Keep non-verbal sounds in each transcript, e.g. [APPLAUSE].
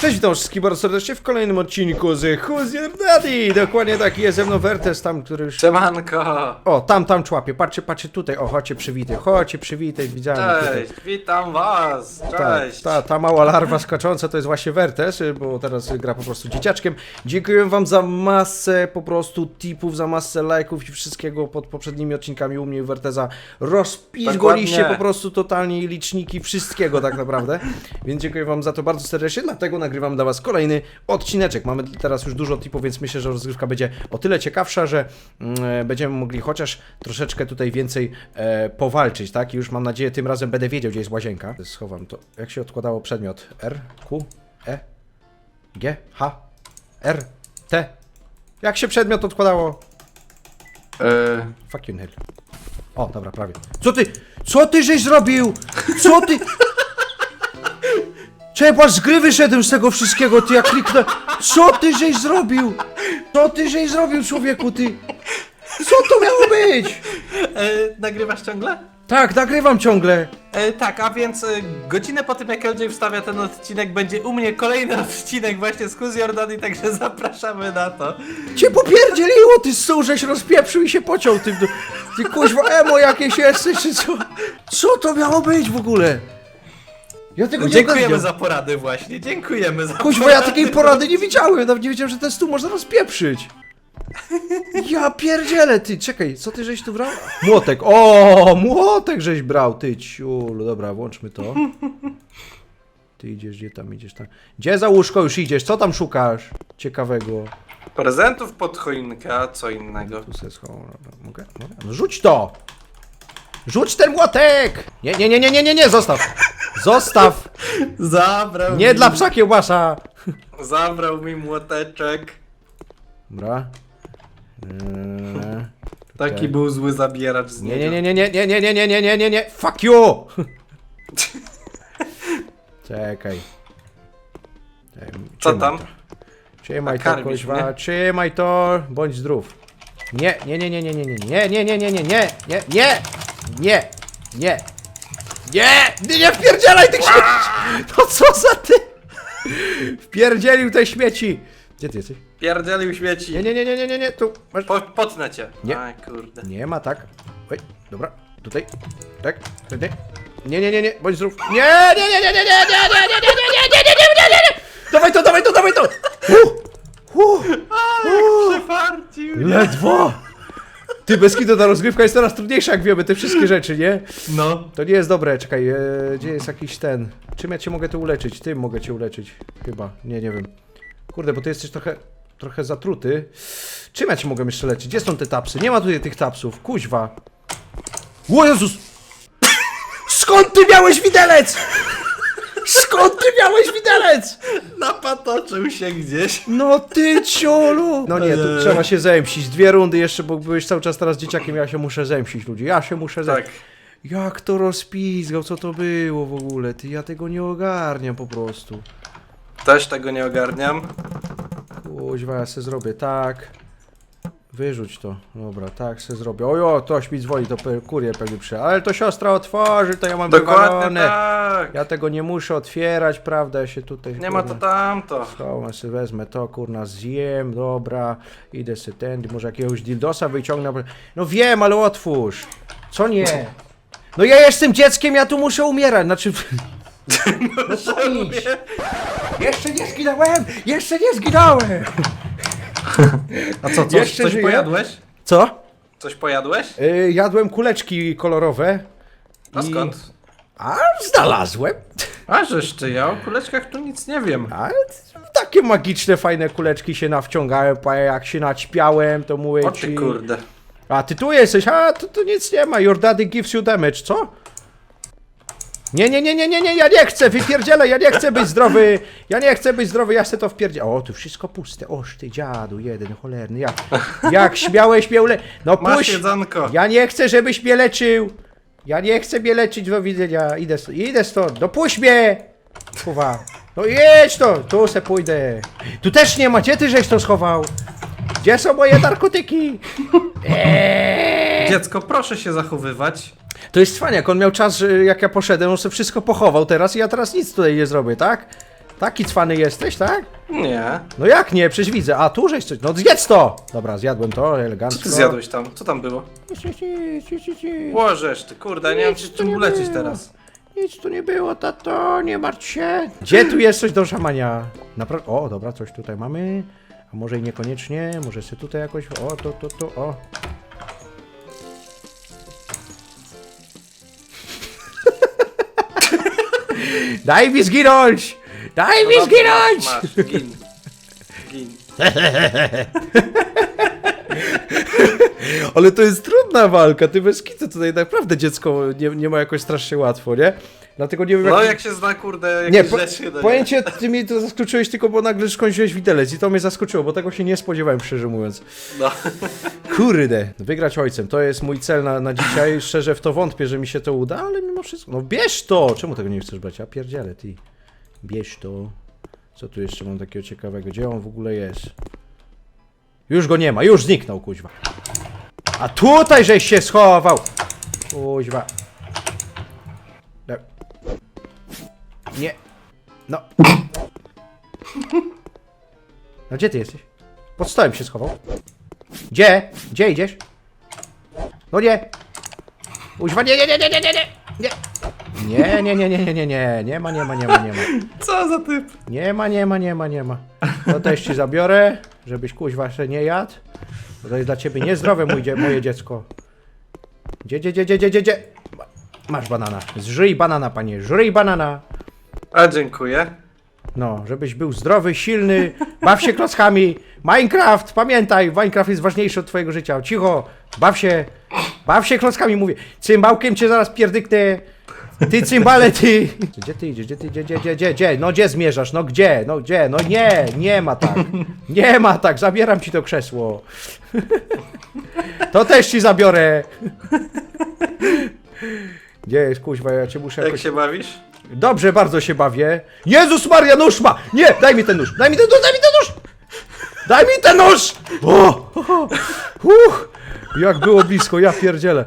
Cześć, witam wszystkich bardzo serdecznie w kolejnym odcinku z Who's Your Daddy? Dokładnie taki jest ze mną Wertes tam, który już... Siemanko! O, tam, tam człapie, patrzcie, patrzcie tutaj, o, chodźcie przywitaj, chodźcie przywitaj, widziałem tutaj. Cześć, witam was! Cześć! ta, ta mała larwa skacząca to jest właśnie Wertes, bo teraz gra po prostu dzieciaczkiem. Dziękuję wam za masę po prostu tipów, za masę lajków i wszystkiego pod poprzednimi odcinkami u mnie i Werteza. Rozpiźgoliście Dokładnie. po prostu totalnie liczniki wszystkiego tak naprawdę. Więc dziękuję wam za to bardzo serdecznie, dlatego nagrywam dla was kolejny odcineczek. Mamy teraz już dużo tipów, więc myślę, że rozgrywka będzie o tyle ciekawsza, że mm, e, będziemy mogli chociaż troszeczkę tutaj więcej e, powalczyć, tak? I już mam nadzieję tym razem będę wiedział, gdzie jest łazienka. Schowam to. Jak się odkładało przedmiot? R, Q, E, G, H, R, T. Jak się przedmiot odkładało? E, Fuck you, Nel. O, dobra, prawie. Co ty? Co ty żeś zrobił? Co ty? Trzeba z gry wyszedłem z tego wszystkiego, ty jak kliknę. Co ty żeś zrobił? Co ty żeś zrobił, człowieku, ty? Co to miało być? e, nagrywasz ciągle? Tak, nagrywam ciągle. E, tak, a więc e, godzinę po tym jak LJ wstawia ten odcinek będzie u mnie kolejny [LAUGHS] odcinek właśnie z Who's Your Daddy, także zapraszamy na to. Cię popierdzieliło, ty stół, żeś rozpieprzył i się pociął tym. Ty kuźwa emo jakieś jesteś, czy co? Co to miało być w ogóle? Ja tego nie Dziękujemy ogarniam. za porady właśnie, dziękujemy za Kuźwa, ja takiej porady nie widziałem, nawet nie wiedziałem, że ten stół można rozpieprzyć. Ja pierdzielę, ty, czekaj, co ty żeś tu brał? Młotek, o, młotek żeś brał, ty ciulu, dobra, włączmy to. Ty idziesz, gdzie tam idziesz tam? Gdzie za łóżko już idziesz, co tam szukasz ciekawego? Prezentów pod choinkę, a co innego. Tu se schowam, dobra, mogę? Mogę? No rzuć to! Rzuć ten młotek! Nie, nie, nie, nie, nie, nie, nie, zostaw! Zostaw! Zabrał Nie mi, dla psa! Zabrał mi młoteczek. Dobra. Eee, Taki był zły zabieracz z Nie, niego. nie, nie, nie, nie, nie, nie, nie, nie, nie, nie, nie, fuck you! Czekaj. Czekaj, Co trzymaj tam? to. Trzymaj to, Nakarmisz kuźwa, mnie? trzymaj to, bądź zdrów. Nie, nie, nie, nie, nie, nie, nie, nie, nie, nie, nie, nie, nie, nie, nie, nie, nie, nie, nie, nie wpierdzielaj tych śmieci! To co za ty? Wpierdzielił te śmieci! Gdzie ty jesteś? Pierdzielił śmieci. Nie, nie, nie, nie, nie, nie, nie, tu masz... Po, potnę cię. Nie. Aj, kurde. Nie ma tak. Oj, dobra, tutaj. Tak, tutaj. Nie, nie, nie, nie, bądź zdrów. Nie, nie, nie, nie, nie, nie, nie, nie, nie, nie, nie, nie, nie, nie, nie, nie, nie, nie. Dawaj to, dawaj to, dawaj to! Uh, uh, Przefarcił. ledwo! Ty, bez kitu ta rozgrywka jest coraz trudniejsza, jak wiemy te wszystkie rzeczy, nie? No. To nie jest dobre, czekaj, e, gdzie jest jakiś ten... Czym ja cię mogę tu uleczyć? Tym mogę cię uleczyć, chyba, nie, nie wiem. Kurde, bo ty jesteś trochę, trochę zatruty. Czym ja cię mogę jeszcze leczyć? Gdzie są te tapsy? Nie ma tutaj tych tapsów, kuźwa. O Jezus! Skąd ty miałeś widelec? Skąd ty miałeś widelec? Napatoczył się gdzieś. No ty ciolu! No nie, Eee. trzeba się zemścić. Dwie rundy jeszcze, bo byłeś cały czas teraz dzieciakiem, ja się muszę zemścić, ludzie. Ja się muszę zemścić. Tak. Jak to rozpizgał, co to było w ogóle? Ty, ja tego nie ogarniam po prostu. Też tego nie ogarniam. Kuźwa, ja se zrobię tak. Wyrzuć to. Dobra, tak se zrobię. Ojo, ktoś mi dzwoni, to pe- kurier pewnie przyjdzie. Ale to siostra otworzy, to ja mam Dokładnie wywalone. tak. Ja tego nie muszę otwierać, prawda? Ja się tutaj... Nie ma to tamto. Schowam sobie, wezmę to, kurna, zjem, dobra. Idę sobie tędy, może jakiegoś dildosa wyciągnę. No wiem, ale otwórz. Co nie? No ja jestem dzieckiem, ja tu muszę umierać, znaczy... [LAUGHS] [LAUGHS] No co? Jeszcze nie zginąłem! Jeszcze nie zginąłem! [LAUGHS] A co, coś- coś coś pojadłeś? pojadłeś? Co? Coś pojadłeś? Yy, jadłem kuleczki kolorowe. A i- skąd? A znalazłem. A żeż ty, ja o kuleczkach tu nic nie wiem. A takie magiczne, fajne kuleczki się nawciągałem, pa jak się naćpiałem, to mówię O ci... ty kurde. A ty tu jesteś, a to, to nic nie ma, your daddy gives you damage, co? Nie, nie, nie, nie, nie, nie, ja nie chcę, wypierdzielę, ja nie chcę być zdrowy, ja nie chcę być zdrowy, ja chcę to wpierdzielę. O, tu wszystko puste, oż ty dziadu, jeden cholerny, jak, jak śmiałeś mnie ule... No Masz puść, jedzonko. ja nie chcę, żebyś mnie leczył, ja nie chcę mnie leczyć, do widzenia, idę stąd, idę stąd, no puść mnie, Kuwa. no jedź to, tu se pójdę, tu też nie ma, gdzie ty żeś to schował? Gdzie są moje narkotyki? Dziecko, proszę się zachowywać. To jest cwaniak, on miał czas, że jak ja poszedłem, on sobie wszystko pochował teraz i ja teraz nic tutaj nie zrobię, tak? Taki cwany jesteś, tak? Nie. No jak nie, przecież widzę. A, tu żeś coś. No zjedz to! Dobra, zjadłem to, Co elegancko. ty zjadłeś tam? Co tam było? Łożesz ty, kurde, nie wiem czy czym ulecieć teraz. Nic tu nie było, tato, nie martw się. Gdzie tu jest coś do szamania? Naprawdę. O, dobra, coś tutaj mamy. A może i niekoniecznie, może sobie tutaj jakoś. O, to, to, to, o. Daj mi zginąć! Daj mi No dobrze, zginąć! Masz, gin. Gin. [LAUGHS] Ale to jest trudna walka, ty bez kitu tutaj naprawdę dziecko nie, nie ma jakoś strasznie łatwo, nie? Dlatego nie wiem No jak... się zna, kurde, Nie, jakieś po, rzeczy, no nie. cię, ty mnie to zaskoczyłeś tylko, bo nagle skończyłeś widelec i to mnie zaskoczyło, bo tego się nie spodziewałem, szczerze mówiąc. No. Kurde, wygrać ojcem, to jest mój cel na, na dzisiaj, szczerze w to wątpię, że mi się to uda, ale mimo wszystko, no bierz to! Czemu tego nie chcesz brać? Ja pierdzielę, ty. Bierz to. Co tu jeszcze mam takiego ciekawego? Gdzie on w ogóle jest? Już go nie ma, już zniknął, kuźwa. A tutaj żeś się schował! Kuźwa. Nie. No. No gdzie ty jesteś? Pod stołem się schował. Gdzie? Gdzie idziesz? No nie. Uźwa, nie, nie, nie, nie, nie, nie, nie. Nie, nie, nie, nie, nie, nie, nie, nie ma, nie ma, nie ma, nie ma. Co za typ? Nie ma, nie ma, nie ma, nie ma. To też ci zabiorę, żebyś kuźwa się nie jadł. Bo To jest dla ciebie niezdrowe, mój dzie moje dziecko. Gdzie, gdzie, gdzie, gdzie, gdzie, gdzie, gdzie? Ma- Masz banana. Zżyj banana, panie, żryj banana. A dziękuję. No, żebyś był zdrowy, silny, baw się klockami. Minecraft, pamiętaj, Minecraft jest ważniejszy od twojego życia. Cicho, baw się, baw się klockami, mówię. Cymbałkiem cię zaraz pierdyknę. Ty cymbale, ty. Gdzie ty idziesz, gdzie ty, gdzie, gdzie, gdzie, gdzie, gdzie? No gdzie zmierzasz, no gdzie, no gdzie, no nie, nie ma tak. Nie ma tak, zabieram ci to krzesło. To też ci zabiorę. Gdzie jest, kuźwa, ja cię muszę Jak jakoś... się bawisz? Dobrze, bardzo się bawię. Jezus Maria, nóż ma! Nie, daj mi ten nóż, daj mi ten nóż, daj mi ten nóż! Daj mi ten nóż! O! Uch, jak było blisko, ja pierdzielę.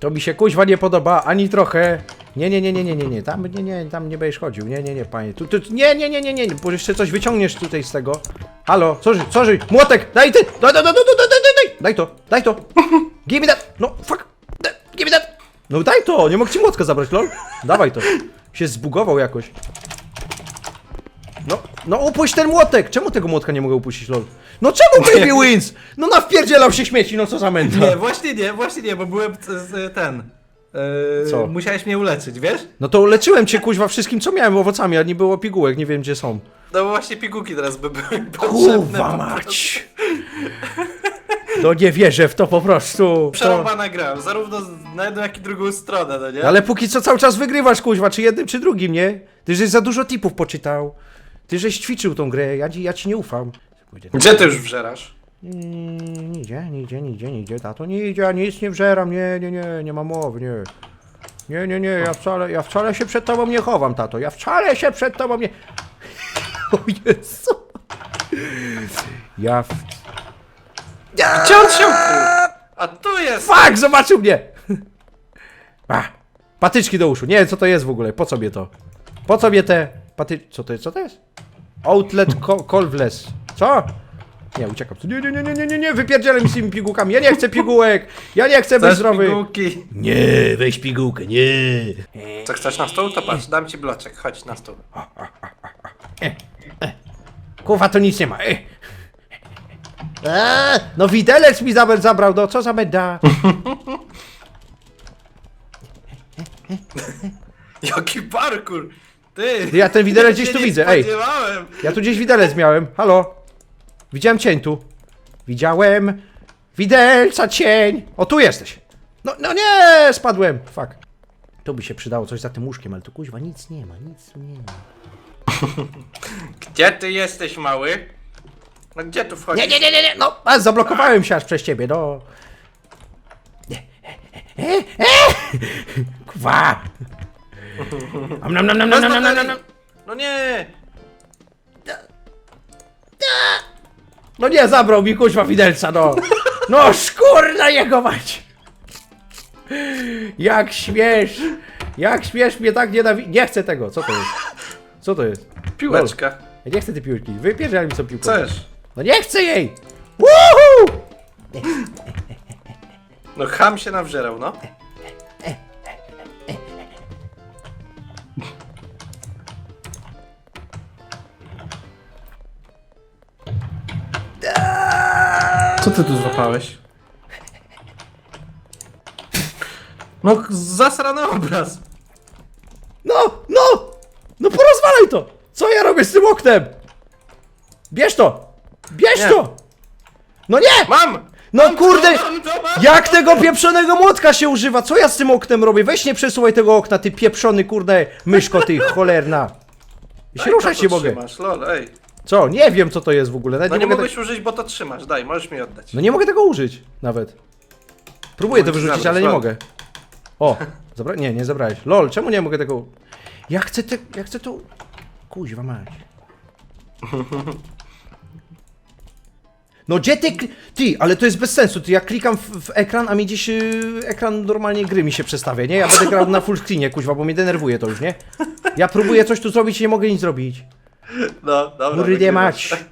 To mi się kuźwa nie podoba, ani trochę. Nie, nie, nie, nie, nie, nie, nie, tam nie, nie, tam nie będziesz chodził. Nie, nie, nie, panie. Tu, tu, nie, nie, nie, nie, nie, bo jeszcze coś wyciągniesz tutaj z tego. Halo, co żyj, co żyj? Młotek, daj ty! Daj, daj, daj, daj, daj, daj, daj, daj to, daj to. Give me that! No, fuck! Give me that! No daj to, nie mogę ci młotka zabrać, lol. Dawaj to. Się zbugował jakoś. No, no upuść ten młotek! Czemu tego młotka nie mogę upuścić, lol? No czemu Baby Wins? No nawpierdzielał się śmieci, no co za męta. Nie, właśnie nie, właśnie nie, bo byłem z, ten. Yy, Co? Musiałeś mnie uleczyć, wiesz? No to leczyłem cię kuźwa wszystkim, co miałem owocami, a nie było pigułek, nie wiem gdzie są. No bo właśnie pigułki teraz by były potrzebne. Kurwa mać! No nie wierzę w to po prostu. To... Przerąbana gra, zarówno z- na jedną, jak i drugą stronę, no nie? Ale póki co cały czas wygrywasz, kuźwa, czy jednym, czy drugim, nie? Ty żeś za dużo tipów poczytał. Ty żeś ćwiczył tą grę, ja, ci- ja ci nie ufam. Gdzie ty już wżerasz? Nie, nigdzie, nigdzie, nigdzie, nigdzie, tato, nigdzie, ja nic nie wżeram, nie, nie, nie, nie ma mowy, nie. Nie, nie, nie, ja wcale, ja wcale się przed tobą nie chowam, tato, ja wcale się przed tobą nie... [LAUGHS] O Jezu. Ja... w- Gdzie on się ukrył? A tu jest! Fuck, zobaczył mnie! [LAUGHS] A, patyczki do uszu, nie wiem co to jest w ogóle, po co mnie to? Po co mnie te paty... Co to jest, co to jest? Outlet co Colvless. Co? Nie, uciekam. Nie, nie, nie, nie, nie, nie, nie, wypierdzielę mi z tymi pigułkami. Ja nie chcę pigułek. Ja nie chcę być Chcesz zdrowy. pigułki? Nie, weź pigułkę, nie. Co chcesz na stół? To patrz, dam ci bloczek, chodź na stół. Kurwa, to nic nie ma. Ej. Eee, no widelec mi zabrał, zabrał, no co za menda. [LAUGHS] Jaki parkour! Ty! Ja ten widelec gdzieś się tu nie widzę, ej. spodziewałem. Ja tu gdzieś widelec miałem. Halo? Widziałem cień tu. Widziałem widelca cień. O, tu jesteś. No, no nie, spadłem. Fuck. Tu by się przydało coś za tym łóżkiem, ale tu kuźwa nic nie ma, nic tu nie ma. [LAUGHS] Gdzie ty jesteś, mały? No gdzie tu wchodzisz? Nie, nie, nie, nie, nie, no, a zablokowałem się aż przez ciebie, no. Kwa. Nam, nam, nam, nam, nam, nam. No nie! No nie, zabrał mi kuźwa widelca, no. No szkurna jego mać. Jak śmiesz. Jak śmiesz mnie tak nienawidzić. Nie chcę tego, co to jest? Co to jest? Piłeczka. Ja nie chcę tej piłki. Wypierdziaj mi co piłkę. Chcesz? No nie chcę jej! Woohoo! No ham się nawżerał, no. Co ty tu złapałeś? No, zasrany obraz. No, no! No porozwalaj to! Co ja robię z tym oknem? Bierz to! Bierz Nie. to! No nie! Mam! No kurde! Mam to, mam Jak tego pieprzonego młotka się używa? Co ja z tym oknem robię? Weź nie przesuwaj tego okna, ty pieprzony kurde myszko, ty cholerna. Ja się Daj, ruszać to nie mogę. Trzymasz, lol, ej. Co? Nie wiem co to jest w ogóle. Nawet No nie nie mogę mogłeś użyć, bo to trzymasz. Daj, możesz mi oddać. No nie mogę tego użyć nawet. Próbuję to Mogę ci wyrzucić, zabrać, ale nie lol. mogę. O, zabra... Nie, nie zabrałeś. Lol, czemu nie mogę tego... Ja chcę te... Ja chcę to... Kuźwa mać. [LAUGHS] No gdzie ty... Ty, ale to jest bez sensu. Ty, ja klikam w, w ekran, a mi gdzieś yy, ekran normalnie gry mi się przestawia, nie? Ja będę grał na full screenie, kuźwa, bo mnie denerwuje to już, nie? Ja próbuję coś tu zrobić i nie mogę nic zrobić. No, dobra. Kurde wygrywasz. mać.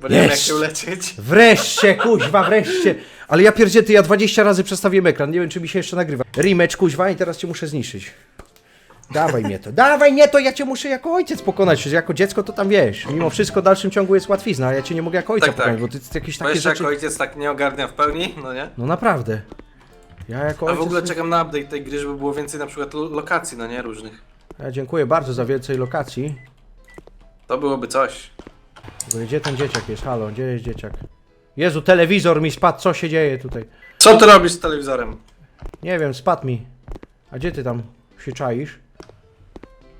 Bo nie wiem jak Jest. się ulecieć. Wreszcie, kuźwa, wreszcie. Ale ja pierdzie, ty, ja 20 razy przestawiłem ekran. Nie wiem, czy mi się jeszcze nagrywa. Rematch, kuźwa, i teraz cię muszę zniszczyć. Dawaj mnie to, dawaj mnie to, ja cię muszę jako ojciec pokonać. Że Jako dziecko to tam wiesz. Mimo wszystko w dalszym ciągu jest łatwizna, a ja cię nie mogę jako ojca Tak, tak. pokonać, bo ty, ty jakieś Bo takie jeszcze rzeczy... jako ojciec tak nie ogarnia w pełni, no nie? No naprawdę. Ja jako A ojciec... w ogóle czekam na update tej gry, żeby było więcej na przykład lo- lokacji, no nie? Różnych. Ja dziękuję bardzo za więcej lokacji. To byłoby coś. W ogóle, Gdzie ten dzieciak jest? Halo, gdzie jest dzieciak? Jezu, telewizor mi spadł, co się dzieje tutaj? Co ty robisz z telewizorem? Nie wiem, spadł mi. A gdzie ty tam się czaisz?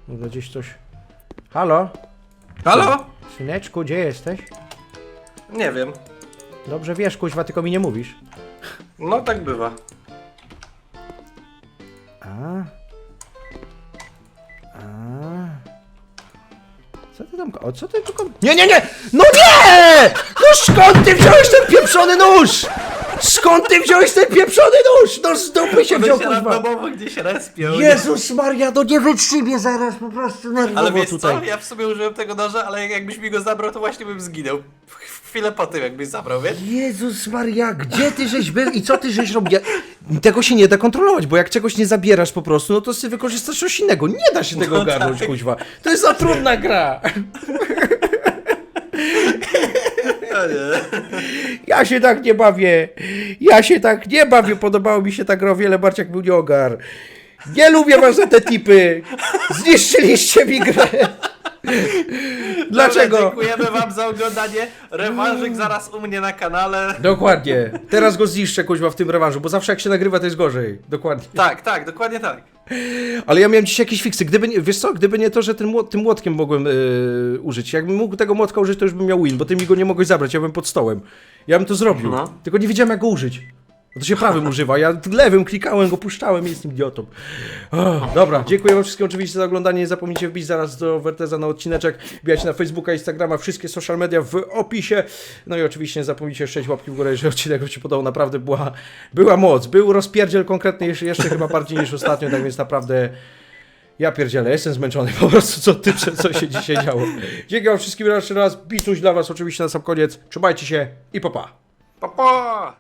Może gdzieś coś... Halo? Halo? Syneczku, gdzie jesteś? Nie wiem. Dobrze wiesz, kuźwa, tylko mi nie mówisz. No tak bywa. A. A. Co ty tam... O, co ty tylko... Nie, nie, nie! No nie! No skąd ty wziąłeś ten pieprzony nóż? Skąd ty wziąłeś ten pieprzony nóż? No z dupy się wziął, się kuźwa. randomowo gdzieś respią. Jezus Maria, no nie wytrzymie zaraz po prostu nerwowo Ale wiesz tutaj. co? Ja w sumie użyłem tego noża, ale jakbyś mi go zabrał, to właśnie bym zginął. Chwilę po tym, jakbyś zabrał, wiesz? Jezus Maria, gdzie ty żeś był i co ty żeś robił? Tego się nie da kontrolować, bo jak czegoś nie zabierasz po prostu, no to sobie wykorzystasz coś innego. Nie da się tego No ogarnąć, tak. kuźwa. To jest za trudna gra. [LAUGHS] Ja się tak nie bawię. Ja się tak nie bawię. Podobało mi się ta gra o wiele bardziej jak był nie ogar. Nie lubię was za te tipy. Zniszczyliście mi grę. [LAUGHS] Dlaczego? Dobra, dziękujemy wam za oglądanie. Rewanżyk zaraz u mnie na kanale. Dokładnie. Teraz go zniszczę, kuźwa, w tym rewanżu, bo zawsze jak się nagrywa, to jest gorzej. Dokładnie. Tak, tak, dokładnie tak. Ale ja miałem dzisiaj jakieś fiksy. Gdyby nie, wiesz co, gdyby nie to, że młot, tym młotkiem mogłem yy, użyć. Jakbym mógł tego młotka użyć, to już bym miał win, bo ty mi go nie mogłeś zabrać, ja bym pod stołem. Ja bym to zrobił. No. Tylko nie wiedziałem jak go użyć. Bo to się prawym używa. Ja lewym klikałem, go puszczałem i jestem idiotą. Oh, dobra, dziękuję wam wszystkim oczywiście za oglądanie. Nie zapomnijcie wbić zaraz do Werteza na odcineczek. Wbijać na Facebooka, Instagrama, wszystkie social media w opisie. No i oczywiście nie zapomnijcie sześć łapki w górę, jeżeli odcinek wam się podobał. Naprawdę była, była moc. Był rozpierdziel konkretny jeszcze, jeszcze chyba bardziej niż ostatnio, tak więc naprawdę... Ja pierdzielę, jestem zmęczony po prostu, co tyczy, co się dzisiaj działo. Dzięki wam wszystkim raz, jeszcze raz. Bituś dla was oczywiście na sam koniec. Trzymajcie się i popa. Pa. Pa, pa!